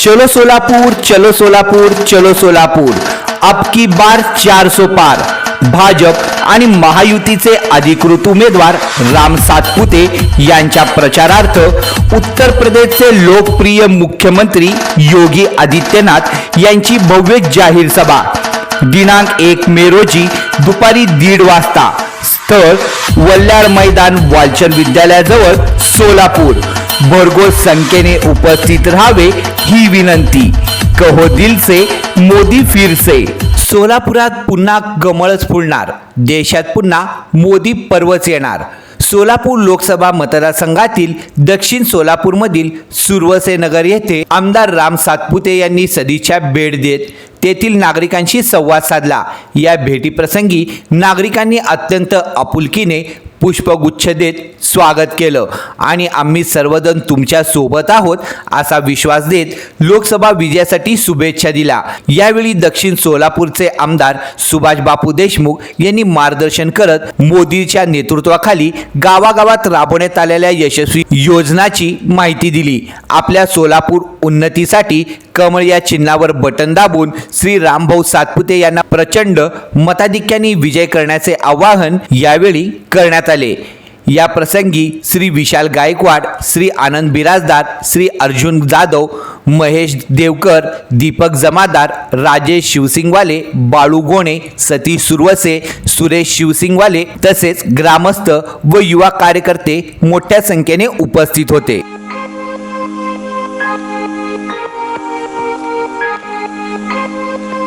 चलो सोलापूर चलो सोलापूर चलो सोलापूर. अबकी बार चार सो पार. भाजप आणि महायुतीचे अधिकृत उमेदवार राम सातपुते यांच्या प्रचारार्थ उत्तर प्रदेशचे लोकप्रिय मुख्यमंत्री योगी आदित्यनाथ यांची भव्य जाहीर सभा. दिनांक एक मे रोजी दुपारी दीड वाजता स्थळ वल्ल्याळ मैदान वालचंद विद्यालयाजवळ सोलापूर. भरघोस संख्येने उपस्थित राहावे ही विनंती. कहो दिल से मोदी फिरसे. सोलापुरात पुन्हा कमळच फुलणार. देशात पुन्हा मोदी पर्वच येणार. सोलापूर लोकसभा मतदारसंघातील दक्षिण सोलापूरमधील सुरवसे नगर येथे आमदार राम सातपुते यांनी सदिच्छा भेट देत तेथील नागरिकांशी संवाद साधला. या भेटीप्रसंगी नागरिकांनी अत्यंत आपुलकीने पुष्पगुच्छ देत स्वागत केलं. आणि आम्ही सर्वजण तुमच्यासोबत आहोत असा विश्वास देत लोकसभा विजयासाठी शुभेच्छा दिला यावेळी दक्षिण सोलापूरचे आमदार सुभाष बापू देशमुख यांनी मार्गदर्शन करत मोदीच्या नेतृत्वाखाली गावागावात राबवण्यात आलेल्या यशस्वी योजनाची माहिती दिली. आपल्या सोलापूर उन्नतीसाठी कमळ या चिन्हावर बटन दाबून श्री रामभाऊ सातपुते यांना प्रचंड मताधिक्याने विजय करण्याचे आवाहन यावेळी करण्यात आले. या प्रसंगी श्री विशाल गायकवाड श्री आनंद बिराजदार श्री अर्जुन जाधव महेश देवकर दीपक जमादार राजेश शिवसिंगवाले बाळू गोणे सतीश सुरवसे सुरेश शिवसिंगवाले तसेच ग्रामस्थ व युवा कार्यकर्ते मोठ्या संख्येने उपस्थित होते. Música